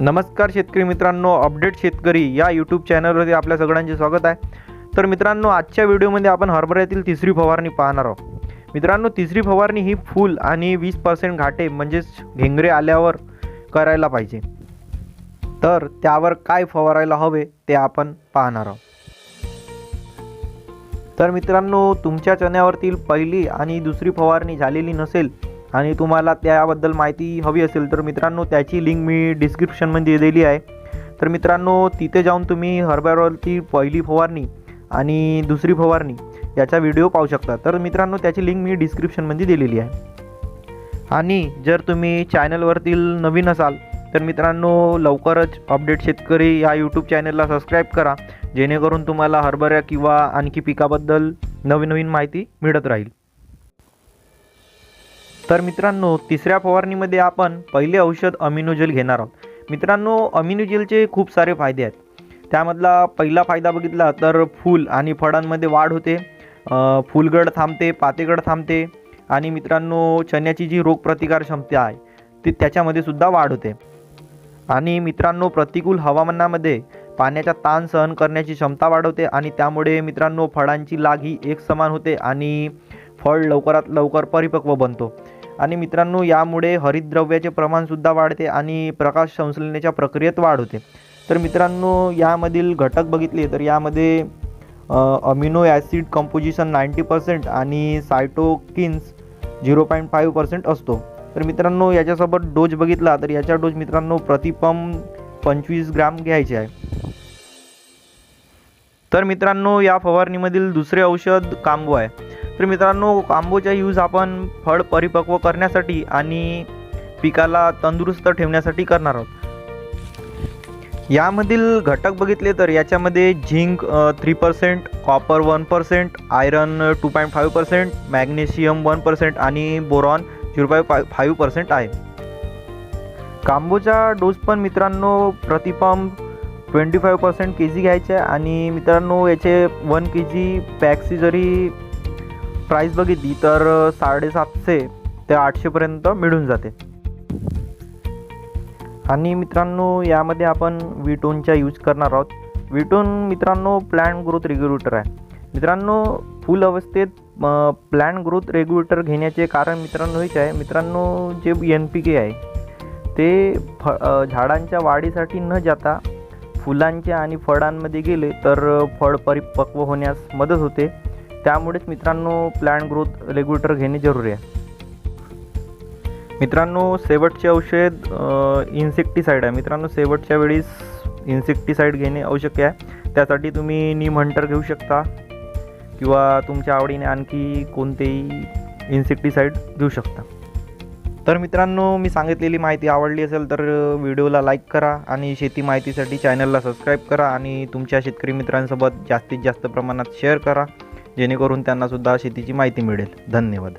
नमस्कार शेतकरी मित्रांनो अपडेट शेतकरी या यूट्यूब चॅनलवरती आपल्या सगळ्यांचे स्वागत आहे. तर मित्रांनो आजच्या व्हिडिओमध्ये आपण हरभऱ्यातील तिसरी फवारणी पाहणार आहोत. मित्रांनो तिसरी फवारणी ही फुल आणि वीस पर्सेंट घाटे म्हणजेच घेंगरे आल्यावर करायला पाहिजे. तर त्यावर काय फवारायला हवे ते आपण पाहणार आहोत. तर मित्रांनो तुमच्या चण्यावरतील पहिली आणि दुसरी फवारणी झालेली नसेल आणि तुम्हाला त्याबद्दल माहिती हवी असेल तर मित्रांनो त्याची लिंक मी डिस्क्रिप्शनमध्ये दिली आहे. तर मित्रांनो तिथे जाऊन तुम्ही हरभऱ्यावरची पहिली फवारणी आणि दुसरी फवारणी याचा व्हिडिओ पाहू शकता. तर मित्रांनो त्याची लिंक मी डिस्क्रिप्शनमध्ये दिलेली आहे. आणि जर तुम्ही चॅनलवरतील नवीन असाल तर मित्रांनो लवकरच अपडेट शेतकरी या यूट्यूब चॅनलला सबस्क्राईब करा. जेणेकरून तुम्हाला हरभऱ्या किंवा आणखी पिकाबद्दल नवीन नवीन माहिती मिळत राहील. तर मित्रांनो तिसऱ्या फवारणीमध्ये आपण पहिले औषध अमिनोजेल घेणार आहोत. मित्रांनो अमिनोजेलचे खूप सारे फायदे आहेत. त्यामधला पहिला फायदा बघितला तर फूल आणि फळांमध्ये वाढ होते. फुलगड थांबते पातेगड थांबते आणि मित्रांनो चण्याची जी रोगप्रतिकार क्षमता आहे ती त्याच्यामध्ये सुद्धा वाढ होते. आणि मित्रांनो प्रतिकूल हवामानामध्ये पाण्याचा ताण सहन करण्याची क्षमता वाढवते आणि त्यामुळे मित्रांनो फळांची लाग ही एक समान होते आणि फळ लवकरात लवकर परिपक्व बनतो. आणि मित्रांनो यामुळे हरितद्रव्याचे प्रमाणसुद्धा वाढते आणि प्रकाश संश्लेषणाच्या प्रक्रियेत वाढ होते. तर मित्रांनो यामधील घटक बघितले तर यामध्ये amino acid composition ninety percent आणि cytokins zero point five percent असतो. तर मित्रांनो याच्यासोबत डोस बघितला तर याचा डोस मित्रांनो प्रतिपंप पंचवीस ग्राम घ्यायचे आहे. तर मित्रांनो या फवारणीमधील दुसरे औषध कांबो आहे. तर मित्रांनो आंबोचा यूज आपण फळ परिपक्व करण्यासाठी आणि पिकाला तंदुरुस्त ठेवण्यासाठी करणार आहोत. यामधील घटक बघितले तर याच्यामध्ये zinc three percent copper one percent iron two point five percent magnesium one percent आणि boron zero point five five percent आहे. कांबोचा डोस पण मित्रांनो प्रतिपंप twenty five percent K G घ्यायचे आहे आणि मित्रांनो याचे वन के जी पॅक्सी जरी प्राईस बघितली तर साडेसातशे ते आठशेपर्यंत मिळून जाते. आणि मित्रांनो यामध्ये आपण विटोनचा यूज करणार आहोत. विटोन मित्रांनो प्लॅन ग्रोथ रेग्युलेटर आहे. मित्रांनो फुल अवस्थेत प्लॅन ग्रोथ रेग्युलेटर घेण्याचे कारण मित्रांनो हेच आहे. मित्रांनो जे एन पी के आहे ते फ झाडांच्या वाढीसाठी न जाता फुलांच्या आणि फळांमध्ये गेले तर फळ परिपक्व होण्यास मदत होते. त्यामुळेच मित्रांनो प्लॅन ग्रोथ रेग्युलेटर घेणे जरुरी आहे. मित्रांनो शेवटचे औषध इन्सेक्टिसाईड आहे. मित्रांनो शेवटच्या वेळीस इन्सेक्टिसाईड घेणे आवश्यक आहे. त्यासाठी तुम्ही नीम हंटर घेऊ शकता किंवा तुमच्या आवडीने आणखी कोणतेही इन्सेक्टिसाईड घेऊ शकता. तर मित्रांनो मी सांगितलेली माहिती आवडली असेल तर व्हिडिओला लाईक करा आणि शेती माहितीसाठी चॅनलला सबस्क्राईब करा आणि तुमच्या शेतकरी मित्रांसोबत जास्तीत जास्त प्रमाणात शेअर करा. जेणेकरून त्यांनासुद्धा शेतीची माहिती मिळेल. धन्यवाद.